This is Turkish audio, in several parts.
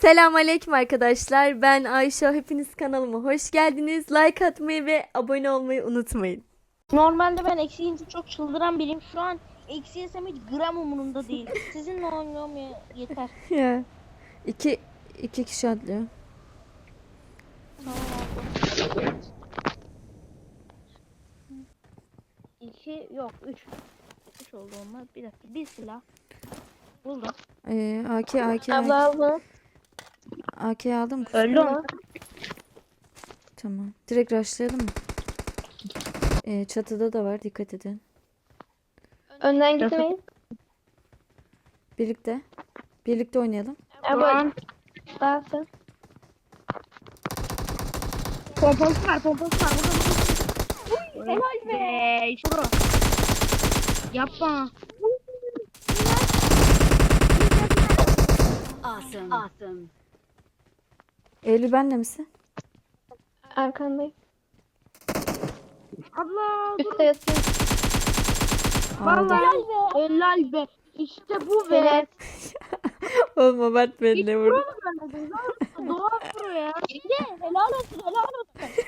Selamünaleyküm arkadaşlar. Ben Ayşe. Hepiniz kanalıma hoş geldiniz. Like atmayı ve abone olmayı unutmayın. Normalde ben eksi yiyince çok çıldıran biriyim. Şu an eksi yesem hiç gram umurumda değil. Sizinle oynuyorum ya yeter. Ya. İki, iki kişi atlıyor. Tamam. İki yok üç. Üç oldu onlar. Bir dakika bir silah. Buldum. Ee, AK, AK, Abla abla. AK aldım. Öldü mü? Tamam. Direkt rushlayalım mı? Ee, çatıda da var. Dikkat edin. Önden gitmeyin. Birlikte. Birlikte oynayalım. Abla. Dağıtın. Pompası var pompası var. Burada Helal be. İşte. Yapma. Awesome. Awesome. Eylül benle misin? Arkandayım. Abla. Üstte yatıyor. Aldım. Vallahi helal be. İşte bu be. Helal. Oğlum abart beni de vur. Doğa pro ya. İşte helal olsun helal olsun.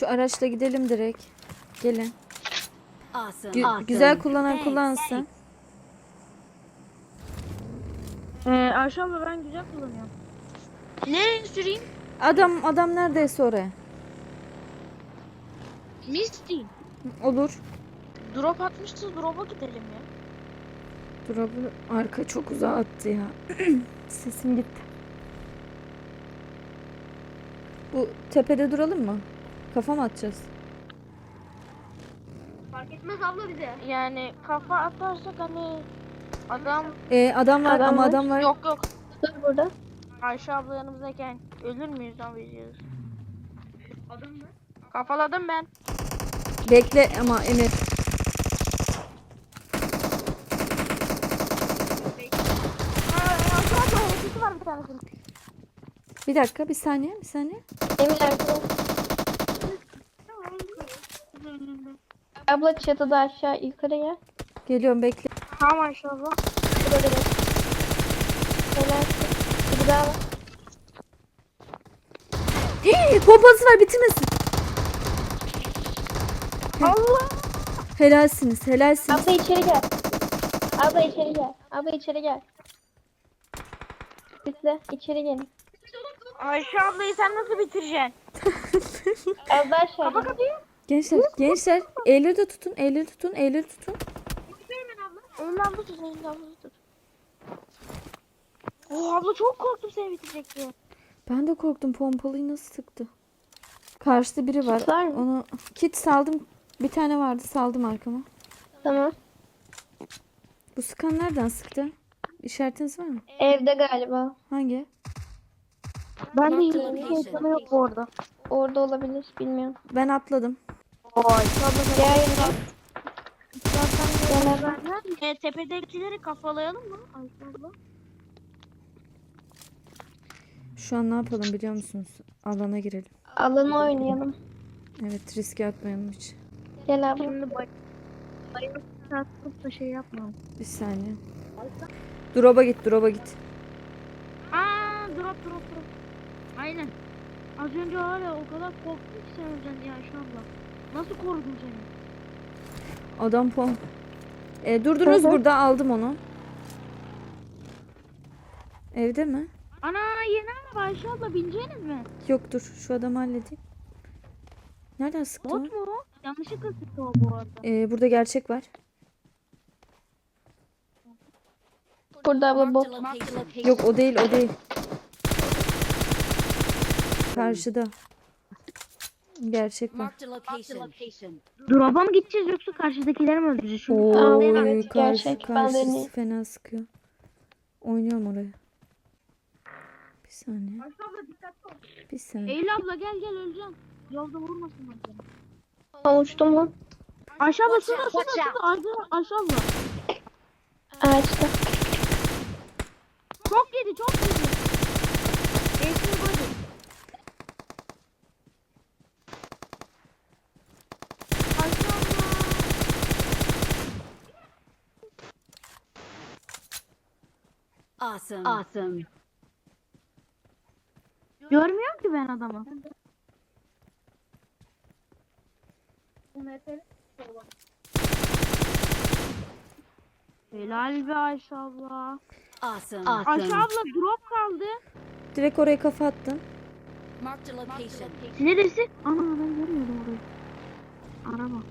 Şu araçla gidelim direkt. Gelin. Awesome. Gü- awesome. güzel kullanan Thanks, kullansın. Ee, Ayşe abla ben güzel kullanıyorum. Ne süreyim? Adam adam neredeyse oraya. Misty. Olur. Drop atmıştı drop'a gidelim ya. Drop'u arka çok uzağa attı ya. Sesim gitti. Bu tepede duralım mı? Kafa mı atacağız? Yani kafa atarsak hani adam Ee, adam var Adam ama var. adam var. yok yok. Dur burada. Ayşe abla yanımızdayken ölür müyüz lan vereceğiz. Kafaladım ben. Bekle ama Emir. Aa, Ayşe abla hareketi var bir tanesinin. Bir dakika bir saniye bir saniye. Emir arkada. Abla çatıda aşağı yukarı gel. Geliyorum bekle. Tamam Ayşe abla. Burada direkt. Helal. Bir daha var. Hii, pompası var bitirmesin. Allah. Helalsiniz helalsiniz. Abla içeri gel. Abla içeri gel. Abla içeri gel. Bizle içeri gelin. Ayşe ablayı sen nasıl bitireceksin? Abla aşağı gel. kapıyı. Gençler gençler Eylül de tutun Eylül tutun Eylül tutun. Elini abla tut, elini abla tut. Oo abla çok korktum seni bitirecek diye. Ben de korktum pompalıyı nasıl sıktı. Karşıda biri var. Var mı? Onu kit saldım. Bir tane vardı saldım arkama. Tamam. Bu sıkan nereden sıktı? İşaretiniz var mı? Evde galiba. Hangi? Ben de hiçbir şey yok bu arada. Orada olabilir. Bilmiyorum. Ben atladım. Abla Gel. Gel abla. E, tepedekileri kafalayalım mı Ayşe abla? Şu an ne yapalım biliyor musunuz? Alana girelim. Alana oynayalım. Evet riske atmayalım hiç. Gel abla. Şimdi bay bayılıp satıp da şey yapmam. Bir saniye. Drop'a git drop'a git. Aa drop drop drop. Aynen. Az önce var ya o kadar korktum ki sen ya Ayşe abla. Nasıl korudum seni? Adam pom. E, durdunuz Hı hı. burada aldım onu. Evde mi? Ana yeni araba Ayşe abla bineceğiniz mi? Yok dur şu adamı halledeyim. Nereden sıktı o? Bot mu? Yanlışlıkla sıktı o bu arada. E, burada gerçek var. Burada abla bot. Yok o değil o değil. Karşıda. Gerçek location. Drop'a mı gideceğiz yoksa karşıdakileri mi öldüreceğiz? Sağlayalım. evet, karşı. Ben deneyeyim. fena sıkıyor. Oynuyorum oraya. Bir saniye. Bir saniye. Eylül abla gel gel öleceğim. Yolda vurmasın bak seni. Aa, uçtu mu? Ayşe abla şurada şurada şurada Ayşe, Ayşe abla. Ağaçta. Çok yedi çok yedi. Eğitim böyle. Ayşe abla. Awesome. Awesome. Görmüyorum ki ben adamı. Helal be Ayşe abla. Awesome. Ayşe abla drop kaldı. Direkt oraya kafa attım. Marked a location. Neresi? Ana ben görmüyordum orayı. Araba.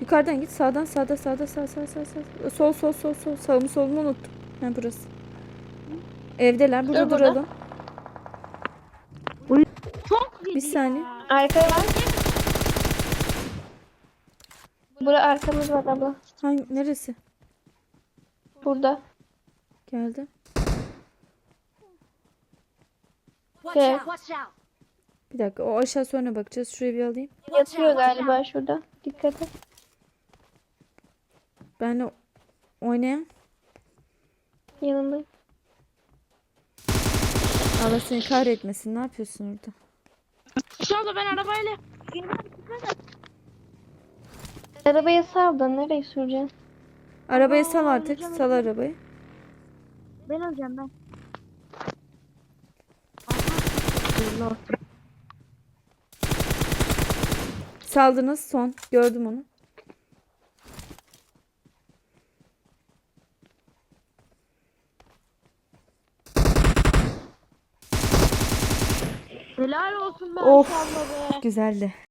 Yukarıdan git sağdan sağda sağda sağ sağ sağ sağ. Sol sol sol sol. Sağımı solumu unuttum. Ha burası. Evdeler. Burada Dur burada. duralım. Çok Bir saniye. ya. Arkaya bak. Bura arkamız var abla. Hangi neresi? Burada. Geldi. Out. Bir dakika. O aşağı sonra bakacağız. Şuraya bir alayım. Yatıyor galiba şurada. Dikkat et. Ben oynayan. Yanındayım. Allah seni kahretmesin. Ne yapıyorsun orada? Abla ben arabayla. Arabaya sal da nereye süreceksin? Arabayı sal artık. Sal arabayı. Ben öleceğim ben. Saldınız son. Gördüm onu. Helal olsun be Of. Güzeldi.